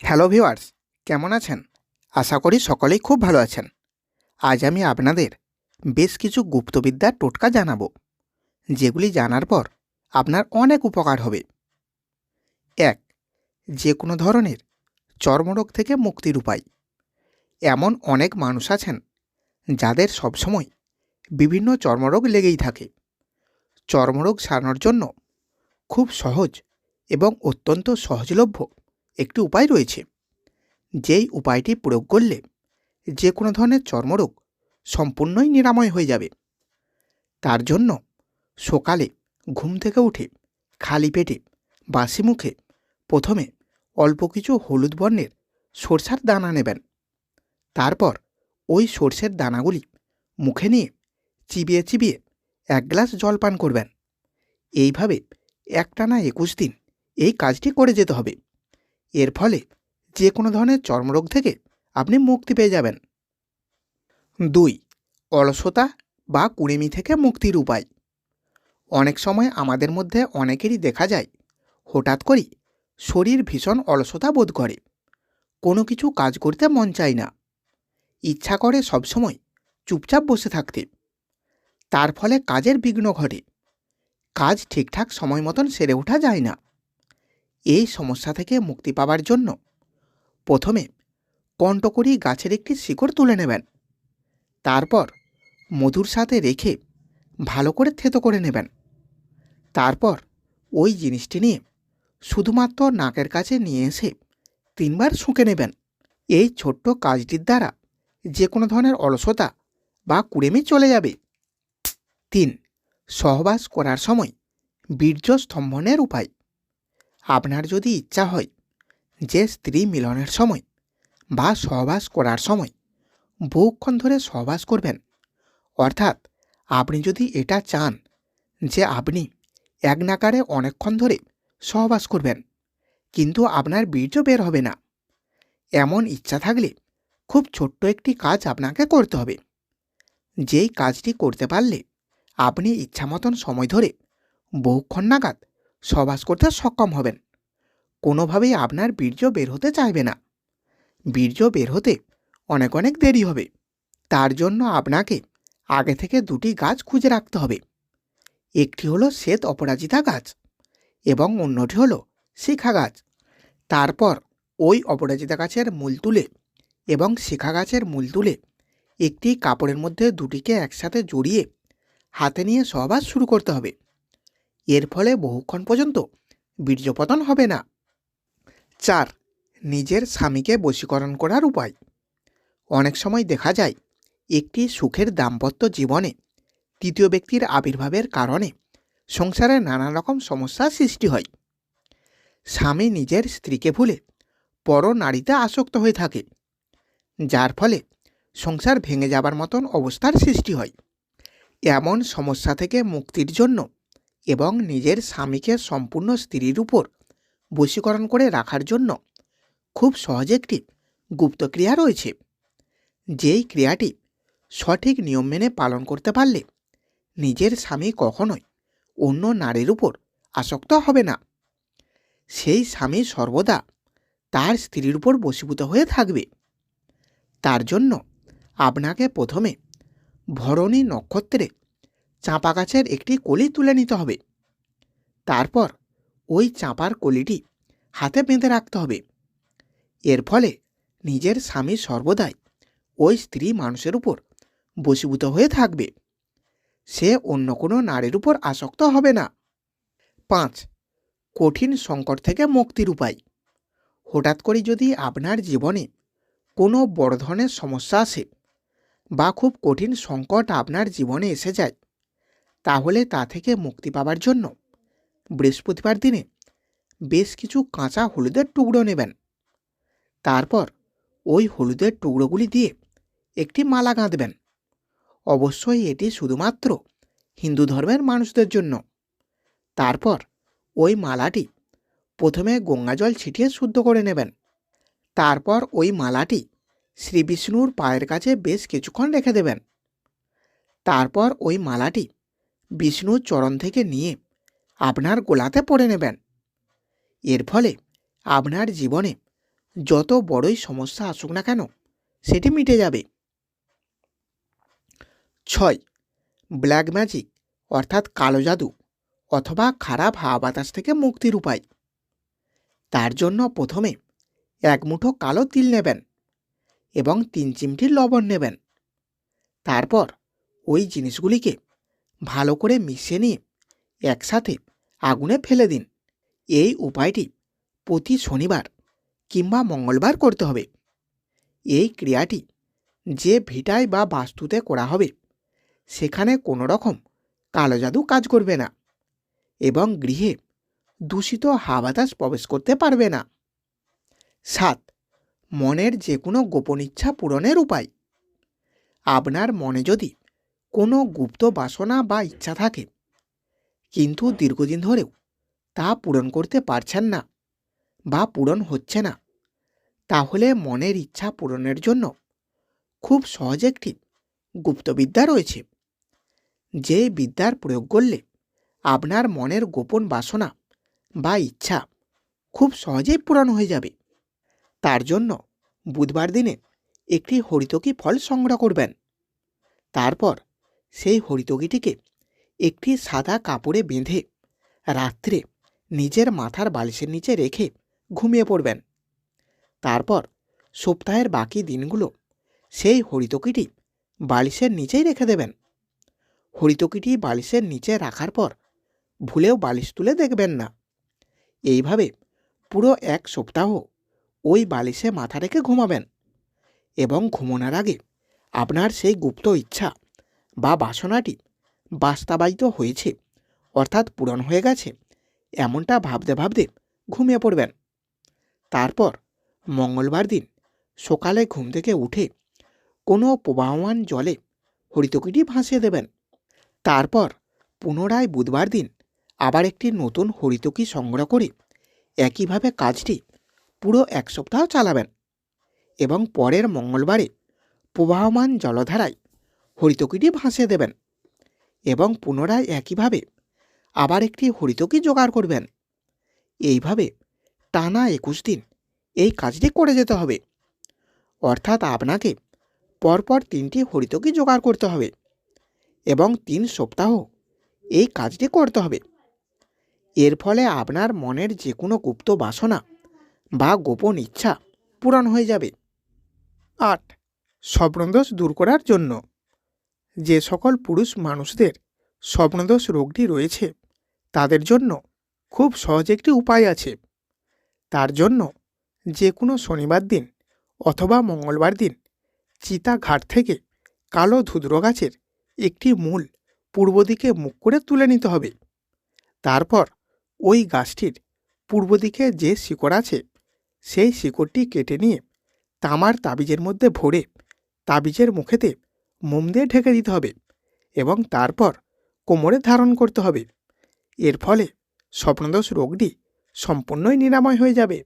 Hello viewers কেমন আছেন? আশা করি সকলেই খুব ভালো আছেন। আজ আমি আপনাদের বেশ কিছু গুপ্তবিদ্যার টোটকা জানাব, যেগুলি জানার পর আপনার অনেক উপকার হবে। এক যে কোনো ধরনের চর্মরোগ থেকে মুক্তির উপায়। এমন অনেক মানুষ আছেন যাদের সবসময় বিভিন্ন চর্মরোগ লেগেই থাকে। চর্মরোগ সারানোর জন্য খুব সহজ এবং অত্যন্ত সহজলভ্য একটি উপায় রয়েছে। যেই উপায়টি প্রয়োগ করলে যে কোনো ধরনের চর্মরোগ সম্পূর্ণই নিরাময় হয়ে যাবে। তার জন্য সকালে ঘুম থেকে উঠে খালি পেটে বাসি মুখে প্রথমে অল্প কিছু হলুদ বর্ণের সরষার দানা নেবেন। তারপর ওই সর্ষের দানাগুলি মুখে নিয়ে চিবিয়ে চিবিয়ে এক গ্লাস জল পান করবেন। এইভাবে একটানা একুশ দিন এই কাজটি করে যেতে হবে। এর ফলে যে কোনো ধরনের চর্মরোগ থেকে আপনি মুক্তি পেয়ে যাবেন। দুই, অলসতা বা কুড়েমি থেকে মুক্তির উপায়। অনেক সময় আমাদের মধ্যে অনেকেরই দেখা যায়, হঠাৎ করেই শরীর ভীষণ অলসতা বোধ করে। কোনো কিছু কাজ করতে মন চায় না। ইচ্ছা করে সবসময় চুপচাপ বসে থাকতে। তার ফলে কাজের বিঘ্ন ঘটে। কাজ ঠিকঠাক সময় মতন সেরে ওঠা যায় না। এই সমস্যা থেকে মুক্তি পাওয়ার জন্য। প্রথমে কণ্টকরি গাছের একটি শিকড় তুলে নেবেন। তারপর মধুর সাথে রেখে ভালো করে থেতো করে নেবেন। তারপর ওই জিনিসটি নিয়ে শুধুমাত্র নাকের কাছে নিয়ে এসে তিনবার শুঁকে নেবেন। এই ছোট্ট কাজটির দ্বারা যে কোনো ধরনের অলসতা বা কুড়েমি চলে যাবে। তিন, সহবাস করার সময় বীর্য স্তম্ভনের উপায়। আপনার যদি ইচ্ছা হয় যে স্ত্রী মিলনের সময় বা সহবাস করার সময় বহুক্ষণ ধরে সহবাস করবেন। অর্থাৎ আপনি যদি এটা চান যে আপনি এক নাকারে অনেকক্ষণ ধরে সহবাস করবেন, কিন্তু আপনার বীর্য বের হবে না। এমন ইচ্ছা থাকলে খুব ছোট্ট একটি কাজ আপনাকে করতে হবে। যেই কাজটি করতে পারলে আপনি ইচ্ছা মতন সময় ধরে বহুক্ষণ নাগাদ সহবাস করতে সক্ষম হবেন। কোনোভাবেই আপনার বীর্য বের হতে চাইবে না। বীর্য বের হতে অনেক অনেক দেরি হবে। তার জন্য আপনাকে আগে থেকে দুটি গাছ খুঁজে রাখতে হবে। একটি হলো শ্বেত অপরাজিতা গাছ এবং অন্যটি হলো শিখা গাছ। তারপর ওই অপরাজিতা গাছের মূল তুলে এবং শিখা গাছের মূল তুলে একটি কাপড়ের মধ্যে দুটিকে একসাথে জড়িয়ে হাতে নিয়ে সহবাস শুরু করতে হবে। এর ফলে বহুক্ষণ পর্যন্ত বীর্যপতন হবে না। চার, নিজের স্বামীকে বশীকরণ করার উপায়। অনেক সময় দেখা যায়, একটি সুখের দাম্পত্য জীবনে তৃতীয় ব্যক্তির আবির্ভাবের কারণে সংসারে নানা রকম সমস্যার সৃষ্টি হয়। স্বামী নিজের স্ত্রীকে ভুলে পর নারীতে আসক্ত হয়ে থাকে, যার ফলে সংসার ভেঙে যাবার মতন অবস্থার সৃষ্টি হয়। এমন সমস্যা থেকে মুক্তির জন্য এবং নিজের স্বামীকে সম্পূর্ণ স্ত্রীর উপর বশীকরণ করে রাখার জন্য খুব সহজ একটি গুপ্তক্রিয়া রয়েছে। যেই ক্রিয়াটি সঠিক নিয়ম মেনে পালন করতে পারলে নিজের স্বামী কখনোই অন্য নারীর উপর আসক্ত হবে না। সেই স্বামী সর্বদা তার স্ত্রীর উপর বশীভূত হয়ে থাকবে। তার জন্য আপনাকে প্রথমে ভরণী নক্ষত্রে চাঁপা গাছের একটি কলি তুলে নিতে হবে। তারপর ওই চাঁপার কলিটি হাতে বেঁধে রাখতে হবে। এর ফলে নিজের স্বামী সর্বদাই ওই স্ত্রী মানুষের উপর বশীভূত হয়ে থাকবে। সে অন্য কোনো নারীর উপর আসক্ত হবে না। পাঁচ, কঠিন সংকট থেকে মুক্তির উপায়। হঠাৎ করে যদি আপনার জীবনে কোনো বড় ধরনের সমস্যা আসে বা খুব কঠিন সংকট আপনার জীবনে এসে যায় তাহলে তা থেকে মুক্তি পাবার জন্য। বৃহস্পতিবার দিনে বেশ কিছু কাঁচা হলুদের টুকরো নেবেন। তারপর ওই হলুদের টুকরোগুলি দিয়ে একটি মালা গাঁথবেন অবশ্যই এটি শুধুমাত্র হিন্দু ধর্মের মানুষদের জন্য। তারপর ওই মালাটি প্রথমে গঙ্গাজল ছিটিয়ে শুদ্ধ করে নেবেন। তারপর ওই মালাটি শ্রী বিষ্ণুর পায়ের কাছে বেশ কিছুক্ষণ রেখে দেবেন। তারপর ওই মালাটি বিষ্ণুর চরণ থেকে নিয়ে আপনার গোলাতে পড়ে নেবেন। এর ফলে আপনার জীবনে যত বড়ই সমস্যা আসুক না কেন, সেটি মিটে যাবে। ছয় ব্ল্যাক ম্যাজিক অর্থাৎ কালো জাদু অথবা খারাপ হাওয়া বাতাস থেকে মুক্তির উপায়। তার জন্য প্রথমে এক মুঠো কালো তিল নেবেন এবং তিন চিমটি লবণ নেবেন। তারপর ওই জিনিসগুলিকে ভালো করে মিশিয়ে নিয়ে একসাথে আগুনে ফেলে দিন। এই উপায়টি প্রতি শনিবার কিংবা মঙ্গলবার করতে হবে। এই ক্রিয়াটি যে ভিটায় বা বাস্তুতে করা হবে, সেখানে কোনো রকম কালো জাদু কাজ করবে না এবং গৃহে দূষিত হাওয়া বাতাস প্রবেশ করতে পারবে না। সাত, মনের যে কোনো গোপন ইচ্ছা পূরণের উপায়। আপনার মনে যদি কোনো গুপ্ত বাসনা বা ইচ্ছা থাকে। কিন্তু দীর্ঘদিন ধরেও তা পূরণ করতে পারছেন না বা পূরণ হচ্ছে না। তাহলে মনের ইচ্ছা পূরণের জন্য খুব সহজ একটি গুপ্তবিদ্যা রয়েছে। যে বিদ্যার প্রয়োগ করলে আপনার মনের গোপন বাসনা বা ইচ্ছা খুব সহজেই পূরণ হয়ে যাবে। তার জন্য বুধবার দিনে একটি হরিতকি ফল সংগ্রহ করবেন। তারপর সেই হরিতকিটিকে একটি সাদা কাপড়ে বেঁধে রাত্রে নিজের মাথার বালিশের নিচে রেখে ঘুমিয়ে পড়বেন। তারপর সপ্তাহের বাকি দিনগুলো সেই হরিতকিটি বালিশের নিচেই রেখে দেবেন। হরিতকিটি বালিশের নিচে রাখার পর ভুলেও বালিশ তুলে দেখবেন না। এইভাবে পুরো এক সপ্তাহ ওই বালিশে মাথা রেখে ঘুমাবেন এবং ঘুমানোর আগে আপনার সেই গুপ্ত ইচ্ছা বা বাসনাটি বাস্তবায়িত হয়েছে, অর্থাৎ পূরণ হয়ে গেছে, এমনটা ভাবতে ভাবতে ঘুমিয়ে পড়বেন। তারপর মঙ্গলবার দিন সকালে ঘুম থেকে উঠে কোনো প্রবাহমান জলে হরিতকিটি ভাসিয়ে দেবেন। তারপর পুনরায় বুধবার দিন আবার একটি নতুন হরিতকি সংগ্রহ করে একইভাবে কাজটি পুরো এক সপ্তাহ চালাবেন এবং পরের মঙ্গলবারে প্রবাহমান জলধারায় হরিতকিটি ভাসিয়ে দেবেন এবং পুনরায় একইভাবে আবার একটি হরিতকি জোগাড় করবেন। এইভাবে টানা একুশ দিন এই কাজটি করে যেতে হবে। অর্থাৎ আপনাকে পরপর তিনটি হরিতকি জোগাড় করতে হবে এবং তিন সপ্তাহ এই কাজটি করতে হবে। এর ফলে আপনার মনের যে কোনো গুপ্ত বাসনা বা গোপন ইচ্ছা পূরণ হয়ে যাবে। আট, স্বপ্নদোষ দূর করার জন্য। যে সকল পুরুষ মানুষদের স্বপ্নদোষ রোগটি রয়েছে, তাদের জন্য খুব সহজ একটি উপায় আছে। তার জন্য যে কোনো শনিবার দিন অথবা মঙ্গলবার দিন চিতা ঘাট থেকে কালো ধুদ্র গাছের একটি মূল পূর্ব দিকে মুখ করে তুলে নিতে হবে। তারপর ওই গাছটির পূর্ব দিকে যে শিকড় আছে, সেই শিকড়টি কেটে নিয়ে তামার তাবিজের মধ্যে ভরে তাবিজের মুখেতে মোম দিয়ে ঢেকে দিতে হবে এবং তারপর কোমরে ধারণ করতে হবে। এর ফলে স্বপ্নদোষ রোগটি সম্পূর্ণই নিরাময় হয়ে যাবে।